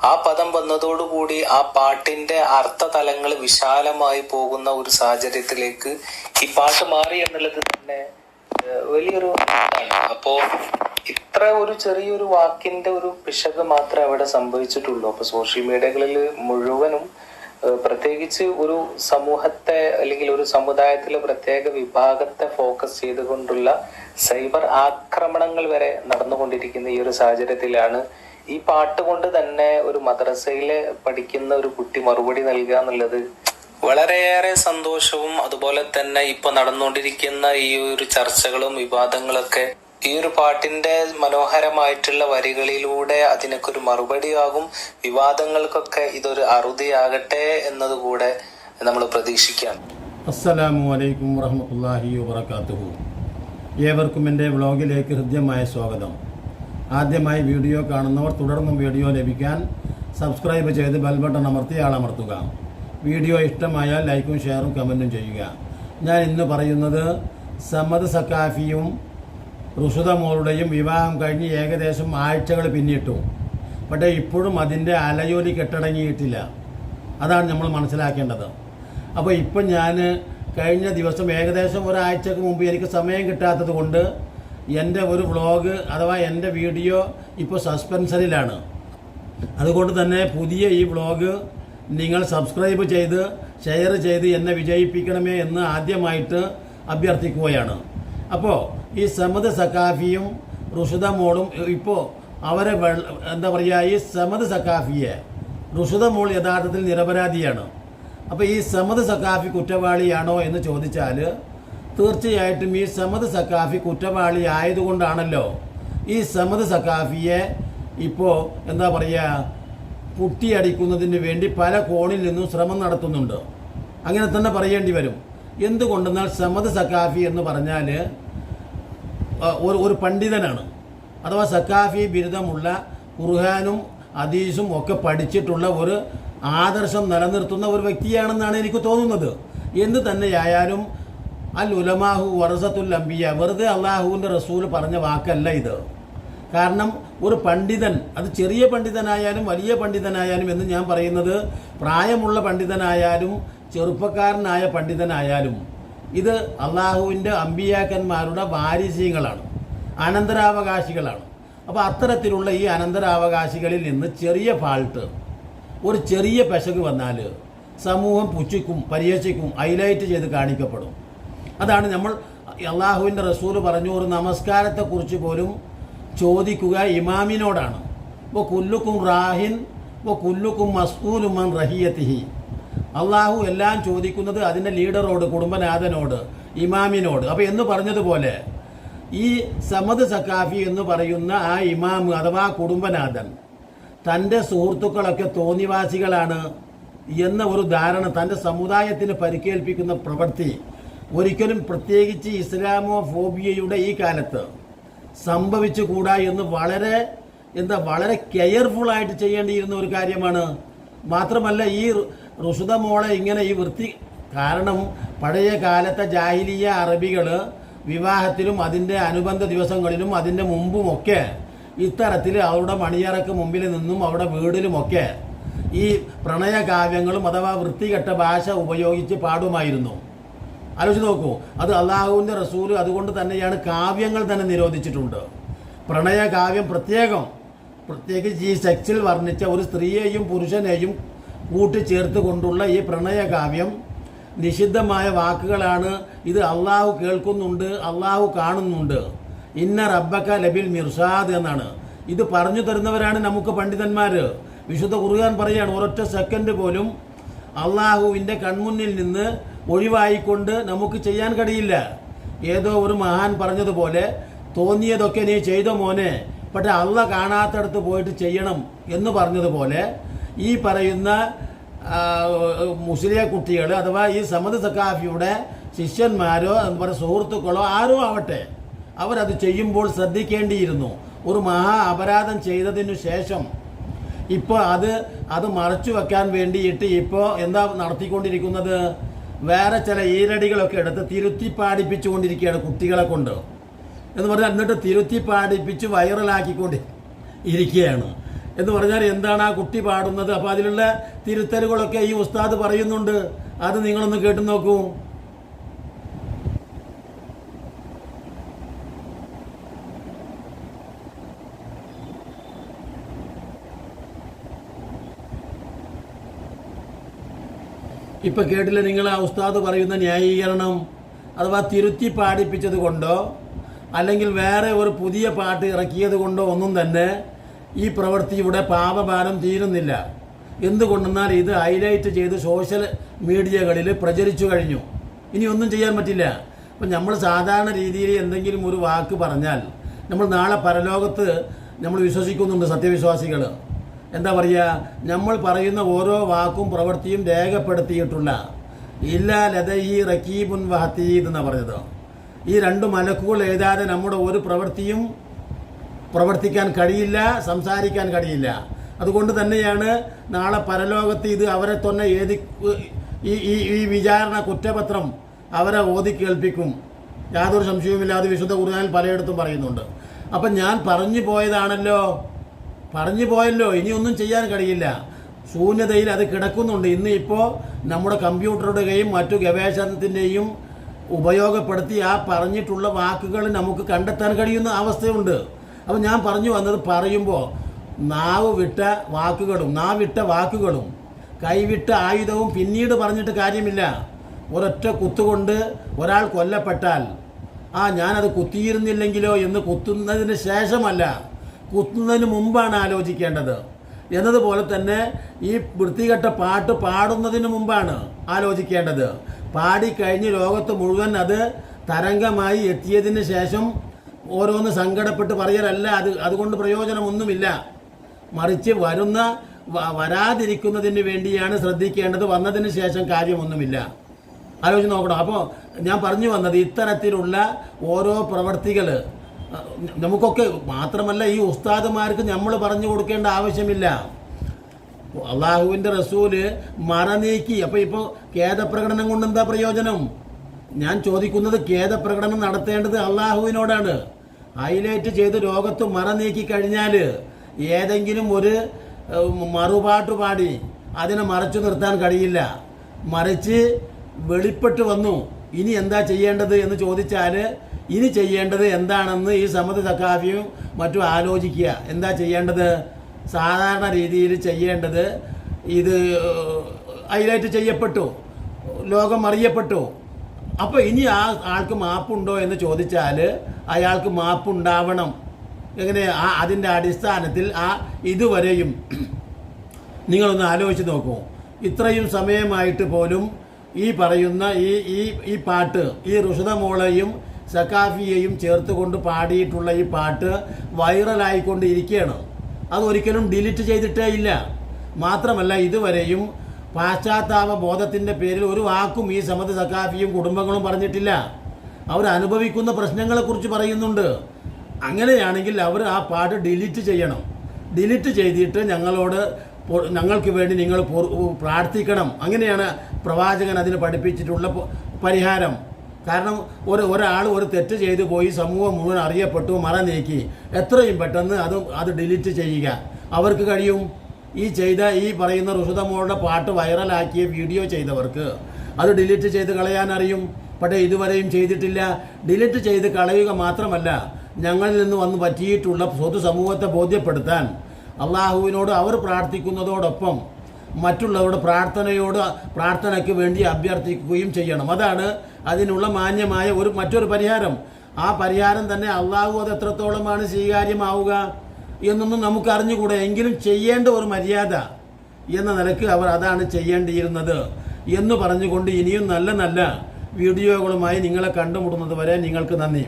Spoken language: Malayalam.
ആ പദം വന്നതോടുകൂടി ആ പാട്ടിന്റെ അർത്ഥ തലങ്ങൾ വിശാലമായി പോകുന്ന ഒരു സാഹചര്യത്തിലേക്ക് ഈ പാട്ട് മാറി എന്നുള്ളത് തന്നെ വലിയൊരു അപ്പോ ഇത്ര ഒരു ചെറിയൊരു വാക്കിന്റെ ഒരു പിശക് മാത്രമേ അവിടെ സംഭവിച്ചിട്ടുള്ളൂ. അപ്പൊ സോഷ്യൽ മീഡിയകളിൽ മുഴുവനും പ്രത്യേകിച്ച് ഒരു സമൂഹത്തെ അല്ലെങ്കിൽ ഒരു സമുദായത്തിലെ പ്രത്യേക വിഭാഗത്തെ ഫോക്കസ് ചെയ്തുകൊണ്ടുള്ള സൈബർ ആക്രമണങ്ങൾ വരെ നടന്നുകൊണ്ടിരിക്കുന്ന ഈ ഒരു സാഹചര്യത്തിലാണ് ഈ പാട്ട് കൊണ്ട് തന്നെ ഒരു മദ്രസയിൽ പഠിക്കുന്ന ഒരു കുട്ടി മറുപടി നൽകുക എന്നുള്ളത് വളരെയേറെ സന്തോഷവും അതുപോലെ തന്നെ ഇപ്പൊ നടന്നുകൊണ്ടിരിക്കുന്ന ഈ ഒരു ചർച്ചകളും വിവാദങ്ങളൊക്കെ ഈ ഒരു പാട്ടിന്റെ മനോഹരമായിട്ടുള്ള വരികളിലൂടെ അതിനൊക്കെ ഒരു മറുപടിയാകും. വിവാദങ്ങൾക്കൊക്കെ ഇതൊരു അറുതിയാകട്ടെ എന്നതുകൂടെ നമ്മൾ പ്രതീക്ഷിക്കാം അസ്സലാമു അലൈക്കും വറഹമത്തല്ലാഹി വബർക്കാത്തുഹു ഏവർക്കും എന്റെ വ്ളോഗിലേക്ക് ഹൃദ്യമായ സ്വാഗതം. ആദ്യമായി വീഡിയോ കാണുന്നവർ തുടർന്നും വീഡിയോ ലഭിക്കാൻ സബ്സ്ക്രൈബ് ചെയ്ത് ബെൽ ബട്ടൺ അമർത്തി ആളമർത്തുക. വീഡിയോ ഇഷ്ടമായാൽ ലൈക്കും ഷെയറും കമന്റും ചെയ്യുക. ഞാൻ ഇന്ന് പറയുന്നത് സമ്മദ് സക്കാഫിയും റുഷുദ മോളുടെയും വിവാഹം കഴിഞ്ഞ് ഏകദേശം ആഴ്ചകൾ പിന്നിട്ടു. പക്ഷേ ഇപ്പോഴും അതിന്റെ അലയോലി കെട്ടടങ്ങിയിട്ടില്ല. അതാണ് നമ്മൾ മനസ്സിലാക്കേണ്ടത്. അപ്പോൾ ഇപ്പം ഞാൻ കഴിഞ്ഞ ദിവസം ഏകദേശം ഒരാഴ്ചക്ക് മുമ്പ് എനിക്ക് സമയം കിട്ടാത്തത് കൊണ്ട് എന്റെ ഒരു വ്ളോഗ് അഥവാ എന്റെ വീഡിയോ ഇപ്പോൾ സസ്പെൻസറിലാണ് അതുകൊണ്ട് തന്നെ പുതിയ ഈ വ്ളോഗ് നിങ്ങൾ സബ്സ്ക്രൈബ് ചെയ്ത് ഷെയർ ചെയ്ത് എന്നെ വിജയിപ്പിക്കണമേ എന്ന് ആദ്യമായിട്ട് അഭ്യർത്ഥിക്കുകയാണ്. അപ്പോൾ ഈ സമദ് സക്കാഫിയും റുഷുദ മോളും ഇപ്പോൾ അവരെ എന്താ പറയുക ഈ സമദ് സക്കാഫിയെ റുഷുദ മോൾ യഥാർത്ഥത്തിൽ നിരപരാധിയാണ്. അപ്പോൾ ഈ സമദ് സക്കാഫി കുറ്റവാളിയാണോ എന്ന് ചോദിച്ചാൽ തീർച്ചയായിട്ടും ഈ സമദ് സക്കാഫി കുറ്റവാളി ആയതുകൊണ്ടാണല്ലോ ഈ സമദ് സക്കാഫിയെ ഇപ്പോൾ എന്താ പറയുക പുട്ടിയടിക്കുന്നതിന് വേണ്ടി പല കോണിൽ നിന്നും ശ്രമം നടത്തുന്നുണ്ട്. അങ്ങനെ തന്നെ പറയേണ്ടി വരും. എന്തുകൊണ്ടെന്നാൽ സമദ് സക്കാഫി എന്ന് പറഞ്ഞാൽ ഒരു പണ്ഡിതനാണ്. അഥവാ സക്കാഫി ബിരുദമുള്ള ഖുർഹാനും അദീസും ഒക്കെ പഠിച്ചിട്ടുള്ള ഒരു ആദർശം നിലനിർത്തുന്ന ഒരു വ്യക്തിയാണെന്നാണ് എനിക്ക് തോന്നുന്നത്. എന്ത് തന്നെയായാലും അൽ ഉലമാഹു വറസത്തുൽ അമ്പിയ വെറുതെ അള്ളാഹുവിന്റെ റസൂൽ പറഞ്ഞ വാക്കല്ല ഇത്. കാരണം ഒരു പണ്ഡിതൻ അത് ചെറിയ പണ്ഡിതനായാലും വലിയ പണ്ഡിതനായാലും എന്ന് ഞാൻ പറയുന്നത് പ്രായമുള്ള പണ്ഡിതനായാലും ചെറുപ്പക്കാരനായ പണ്ഡിതനായാലും ഇത് അള്ളാഹുവിന്റെ അമ്പിയാക്കന്മാരുടെ വാരിസ്യങ്ങളാണ് അനന്തരാവകാശികളാണ്. അപ്പോൾ അത്തരത്തിലുള്ള ഈ അനന്തരാവകാശികളിൽ നിന്ന് ചെറിയ ഫാൾട്ട് ഒരു ചെറിയ പെശക് വന്നാൽ സമൂഹം പുച്ഛിക്കും പരിഹസിക്കും ഹൈലൈറ്റ് ചെയ്ത് കാണിക്കപ്പെടും. അതാണ് നമ്മൾ അള്ളാഹുവിന്റെ റസൂൽ പറഞ്ഞു ഒരു നമസ്കാരത്തെക്കുറിച്ച് പോലും ചോദിക്കുക ഇമാമിനോടാണ്. ഇപ്പോൾ കുല്ലുക്കും റാഹിൻ ഇപ്പോൾ കുല്ലുക്കും മസ്കൂലുമൻ റഹിയത്തിഹി. അള്ളാഹു എല്ലാം ചോദിക്കുന്നത് അതിന്റെ ലീഡറോട് കുടുംബനാഥനോട് ഇമാമിനോട്. അപ്പോൾ എന്ന് പറഞ്ഞതുപോലെ ഈ സമദ് സക്കാഫി എന്ന് പറയുന്ന ആ ഇമാം അഥവാ കുടുംബനാഥൻ തന്റെ സുഹൃത്തുക്കളൊക്കെ തോന്നിവാസികളാണ് എന്ന ഒരു ധാരണ തന്റെ സമുദായത്തിന് പരിക്കേൽപ്പിക്കുന്ന പ്രവൃത്തി ഒരിക്കലും പ്രത്യേകിച്ച് ഇസ്ലാമോ ഫോബിയയുടെ ഈ കാലത്ത് സംഭവിച്ചുകൂടാ എന്ന് വളരെ എന്താ വളരെ കെയർഫുൾ ആയിട്ട് ചെയ്യേണ്ടിയിരുന്ന ഒരു കാര്യമാണ്. മാത്രമല്ല ഈ റുഷുദ മോളെ ഇങ്ങനെ ഈ വൃത്തി കാരണം പഴയ കാലത്തെ ജാഹിലിയ അറബികൾ വിവാഹത്തിലും അതിന്റെ അനുബന്ധ ദിവസങ്ങളിലും അതിന്റെ മുമ്പുമൊക്കെ ഇത്തരത്തിൽ അവരുടെ മണിയറക്ക് മുമ്പിൽ നിന്നും അവരുടെ വീടിലുമൊക്കെ ഈ പ്രണയകാവ്യങ്ങളും അഥവാ വൃത്തികെട്ട ഭാഷ ഉപയോഗിച്ച് പാടുമായിരുന്നു. ആലോചിച്ച് നോക്കൂ. അത് അള്ളാഹുവിന്റെ റസൂൽ അതുകൊണ്ട് തന്നെയാണ് കാവ്യങ്ങൾ തന്നെ നിരോധിച്ചിട്ടുണ്ട്. പ്രണയ കാവ്യം പ്രത്യേകം. പ്രത്യേകിച്ച് ഈ സെക്സിൽ വർണിച്ച ഒരു സ്ത്രീയെയും പുരുഷനെയും കൂട്ടിച്ചേർത്ത് കൊണ്ടുള്ള ഈ പ്രണയ കാവ്യം നിഷിദ്ധമായ വാക്കുകളാണ് ഇത് അള്ളാഹു കേൾക്കുന്നുണ്ട് അള്ളാഹു കാണുന്നുണ്ട്. ഇന്ന റബ്ബക്ക ലബിൽ മിർഷാദ് എന്നാണ്. ഇത് പറഞ്ഞു തരുന്നവരാണ് നമുക്ക് പണ്ഡിതന്മാർ വിശുദ്ധ കുറുകാൻ പറയുകയാണ് ഒരൊറ്റ സെക്കൻഡ് പോലും അള്ളാഹുവിന്റെ കൺമുന്നിൽ നിന്ന് ഒഴിവായിക്കൊണ്ട് നമുക്ക് ചെയ്യാൻ കഴിയില്ല. ഏതോ ഒരു മഹാൻ പറഞ്ഞതുപോലെ തോന്നിയതൊക്കെ നീ ചെയ്ത മോനെ പക്ഷെ അള്ള കാണാത്തടത്ത് പോയിട്ട് ചെയ്യണം എന്ന് പറഞ്ഞതുപോലെ ഈ പറയുന്ന മുസ്ലിയ കുട്ടികൾ അഥവാ ഈ സമദ് സക്കാഫിയുടെ ശിഷ്യന്മാരോ എന്ന് സുഹൃത്തുക്കളോ ആരോ ആവട്ടെ അവരത് ചെയ്യുമ്പോൾ ശ്രദ്ധിക്കേണ്ടിയിരുന്നു. ഒരു മഹാ അപരാധം ചെയ്തതിനു ശേഷം ഇപ്പോൾ അത് അത് മറച്ചു വെക്കാൻ വേണ്ടിയിട്ട് ഇപ്പോൾ എന്താ നടത്തിക്കൊണ്ടിരിക്കുന്നത്? വേറെ ചില ഈരടികളൊക്കെ എടുത്ത് തിരുത്തി പാടിപ്പിച്ചുകൊണ്ടിരിക്കുകയാണ് കുട്ടികളെ കൊണ്ട്. എന്ന് പറഞ്ഞാൽ എന്നിട്ട് തിരുത്തി പാടിപ്പിച്ച് വൈറലാക്കിക്കൊണ്ട് ഇരിക്കുകയാണ്. എന്ന് പറഞ്ഞാൽ എന്താണ് ആ കുട്ടി പാടുന്നത്? അപ്പോൾ അതിലുള്ള തിരുത്തലുകളൊക്കെ ഈ ഉസ്താദ് പറയുന്നുണ്ട്. അത് നിങ്ങളൊന്ന് കേട്ടു നോക്കൂ. ഇപ്പൊ കേട്ടില്ല നിങ്ങൾ ആ ഉസ്താദ് പറയുന്ന ന്യായീകരണം അഥവാ തിരുത്തി പാടിപ്പിച്ചത് കൊണ്ടോ അല്ലെങ്കിൽ വേറെ ഒരു പുതിയ പാട്ട് ഇറക്കിയത് കൊണ്ടോ ഒന്നും തന്നെ ഈ പ്രവൃത്തിയുടെ പാപഭാരം തീരുന്നില്ല. എന്തുകൊണ്ടെന്നാൽ ഇത് ഹൈലൈറ്റ് ചെയ്ത് സോഷ്യൽ മീഡിയകളിൽ പ്രചരിച്ചു കഴിഞ്ഞു. ഇനി ഒന്നും ചെയ്യാൻ പറ്റില്ല. അപ്പം നമ്മൾ സാധാരണ രീതിയിൽ എന്തെങ്കിലും ഒരു വാക്ക് പറഞ്ഞാൽ നമ്മൾ നാളെ പരലോകത്ത് നമ്മൾ വിശ്വസിക്കുന്നുണ്ട് സത്യവിശ്വാസികൾ എന്താ പറയുക നമ്മൾ പറയുന്ന ഓരോ വാക്കും പ്രവൃത്തിയും രേഖപ്പെടുത്തിയിട്ടുള്ള ഇല്ല ഈ റക്കീബുൻ വഹത്തീദ് എന്നാണ് പറഞ്ഞത്. ഈ രണ്ട് മലക്കുകൾ എഴുതാതെ നമ്മുടെ ഒരു പ്രവൃത്തിയും പ്രവർത്തിക്കാൻ കഴിയില്ല സംസാരിക്കാൻ കഴിയില്ല. അതുകൊണ്ട് തന്നെയാണ് നാളെ പരലോകത്ത് ഇത് അവരെ തന്നെ ഏതി ഈ ഈ ഈ വിചാരണ കുറ്റപത്രം അവരെ ഓതി കേൾപ്പിക്കും. യാതൊരു സംശയവുമില്ലാതെ വിശുദ്ധ കുറുനാനിൽ പലയിടത്തും പറയുന്നുണ്ട്. അപ്പം ഞാൻ പറഞ്ഞു പോയതാണല്ലോ. പറഞ്ഞു പോയല്ലോ. ഇനിയൊന്നും ചെയ്യാൻ കഴിയില്ല. ശൂന്യതയിൽ അത് കിടക്കുന്നുണ്ട്. ഇന്ന് ഇപ്പോൾ നമ്മുടെ കമ്പ്യൂട്ടറുടെയും മറ്റു ഗവേഷണത്തിന്റെയും ഉപയോഗപ്പെടുത്തി ആ പറഞ്ഞിട്ടുള്ള വാക്കുകൾ നമുക്ക് കണ്ടെത്താൻ കഴിയുന്ന അവസ്ഥയുണ്ട്. അപ്പം ഞാൻ പറഞ്ഞു വന്നത് പറയുമ്പോൾ നാവ് വിട്ട വാക്കുകളും നാവിട്ട വാക്കുകളും കൈവിട്ട ആയുധവും പിന്നീട് പറഞ്ഞിട്ട് കാര്യമില്ല. ഒരൊറ്റ കുത്തുകൊണ്ട് ഒരാൾ കൊല്ലപ്പെട്ടാൽ ആ ഞാനത് കുത്തിയിരുന്നില്ലെങ്കിലോ എന്ന് കുത്തുന്നതിന് ശേഷമല്ല. കുത്തുന്നതിന് മുമ്പാണ് ആലോചിക്കേണ്ടത്. എന്നതുപോലെ തന്നെ ഈ വൃത്തികെട്ട പാട്ട് പാടുന്നതിന് മുമ്പാണ് ആലോചിക്കേണ്ടത്. പാടിക്കഴിഞ്ഞ് ലോകത്ത് മുഴുവൻ അത് തരംഗമായി എത്തിയതിന് ശേഷം ഓരോന്ന് സങ്കടപ്പെട്ട് പറയലല്ല അത് അതുകൊണ്ട് പ്രയോജനമൊന്നുമില്ല. മറിച്ച് വരുന്ന വരാതിരിക്കുന്നതിന് വേണ്ടിയാണ് ശ്രദ്ധിക്കേണ്ടത്. വന്നതിന് ശേഷം കാര്യമൊന്നുമില്ല. ആലോചിച്ച് നോക്കണം. അപ്പോൾ ഞാൻ പറഞ്ഞു വന്നത് ഇത്തരത്തിലുള്ള ഓരോ പ്രവർത്തികൾ നമുക്കൊക്കെ മാത്രമല്ല ഈ ഉസ്താദുമാർക്ക് നമ്മൾ പറഞ്ഞു കൊടുക്കേണ്ട ആവശ്യമില്ല. അള്ളാഹുവിന്റെ റസൂൽ മറ നീക്കി അപ്പോൾ ഇപ്പോൾ ഖേദപ്രകടനം കൊണ്ട് എന്താ പ്രയോജനം? ഞാൻ ചോദിക്കുന്നത് ഖേദപ്രകടനം നടത്തേണ്ടത് അള്ളാഹുവിനോടാണ്. ഹൈലൈറ്റ് ചെയ്ത് ലോകത്ത് മറ നീക്കി കഴിഞ്ഞാൽ ഏതെങ്കിലും ഒരു മറുപാട്ട് പാടി അതിനെ മറച്ചു നിർത്താൻ കഴിയില്ല. മറിച്ച് വെളിപ്പെട്ട് വന്നു. ഇനി എന്താ ചെയ്യേണ്ടത് എന്ന് ചോദിച്ചാൽ ഇനി ചെയ്യേണ്ടത് എന്താണെന്ന് ഈ സമത് സഖാഫിയും മറ്റും ആലോചിക്കുക. എന്താ ചെയ്യേണ്ടത്? സാധാരണ രീതിയിൽ ചെയ്യേണ്ടത് ഇത് ഹൈലൈറ്റ് ചെയ്യപ്പെട്ടു? ലോകം അറിയപ്പെട്ടു? അപ്പോൾ ഇനി ആ ആൾക്ക് മാപ്പുണ്ടോ എന്ന് ചോദിച്ചാൽ അയാൾക്ക് മാപ്പുണ്ടാവണം. എങ്ങനെ? ആ അതിന്റെ അടിസ്ഥാനത്തിൽ ആ ഇതുവരെയും നിങ്ങളൊന്ന് ആലോചിച്ച് നോക്കൂ. ഇത്രയും സമയമായിട്ട് പോലും ഈ പറയുന്ന ഈ ഈ ഈ പാട്ട് ഈ റുഷദ മോളെയും സക്കാഫിയെയും ചേർത്തുകൊണ്ട് പാടിയിട്ടുള്ള ഈ പാട്ട് വൈറലായിക്കൊണ്ട് ഇരിക്കുകയാണ് അതൊരിക്കലും ഡിലീറ്റ് ചെയ്തിട്ടേ ഇല്ല. മാത്രമല്ല ഇതുവരെയും പാശ്ചാത്താപ ബോധത്തിന്റെ പേരിൽ ഒരു വാക്കും ഈ സമത് സക്കാഫിയും കുടുംബങ്ങളും പറഞ്ഞിട്ടില്ല. അവർ അനുഭവിക്കുന്ന പ്രശ്നങ്ങളെക്കുറിച്ച് പറയുന്നുണ്ട്. അങ്ങനെയാണെങ്കിൽ അവർ ആ പാട്ട് ഡിലീറ്റ് ചെയ്യണം. ഡിലീറ്റ് ചെയ്തിട്ട് ഞങ്ങളോട് ഞങ്ങൾക്ക് വേണ്ടി നിങ്ങൾ പ്രാർത്ഥിക്കണം. അങ്ങനെയാണ് പ്രവാചകൻ അതിന് പഠിപ്പിച്ചിട്ടുള്ള പരിഹാരം. കാരണം ഒരു ഒരാൾ ഒരു തെറ്റ് ചെയ്തു പോയി സമൂഹം മുഴുവൻ അറിയപ്പെട്ടു മറ നീക്കി. എത്രയും പെട്ടെന്ന് അത് അത് ഡിലീറ്റ് ചെയ്യുക. അവർക്ക് കഴിയും. ഈ ചെയ്ത ഈ പറയുന്ന റുഷുദമോളുടെ പാട്ട് വൈറലാക്കിയ വീഡിയോ ചെയ്തവർക്ക്. അത് ഡിലീറ്റ് ചെയ്ത് കളയാൻ അറിയും. പക്ഷേ ഇതുവരെയും ചെയ്തിട്ടില്ല. ഡിലീറ്റ് ചെയ്ത് കളയുക മാത്രമല്ല ഞങ്ങളിൽ നിന്ന് വന്ന് പറ്റിയിട്ടുള്ള പൊതുസമൂഹത്തെ ബോധ്യപ്പെടുത്താൻ. അള്ളാഹുവിനോട് അവർ പ്രാർത്ഥിക്കുന്നതോടൊപ്പം മറ്റുള്ളവരുടെ പ്രാർത്ഥനയോട് പ്രാർത്ഥനയ്ക്ക് വേണ്ടി അഭ്യർത്ഥിക്കുകയും ചെയ്യണം. അതാണ് അതിനുള്ള മാന്യമായ ഒരു മറ്റൊരു പരിഹാരം. ആ പരിഹാരം തന്നെ അള്ളാഹു അത് എത്രത്തോളമാണ് സ്വീകാര്യമാവുക എന്നൊന്നും നമുക്ക് അറിഞ്ഞുകൂടെ? എങ്കിലും ചെയ്യേണ്ട ഒരു മര്യാദ എന്ന നിലയ്ക്ക് അവർ അതാണ് ചെയ്യേണ്ടിയിരുന്നത് എന്ന് പറഞ്ഞുകൊണ്ട് ഇനിയും നല്ല നല്ല വീഡിയോകളുമായി നിങ്ങളെ കണ്ടുമുട്ടുന്നത് വരെ നിങ്ങൾക്ക് നന്ദി.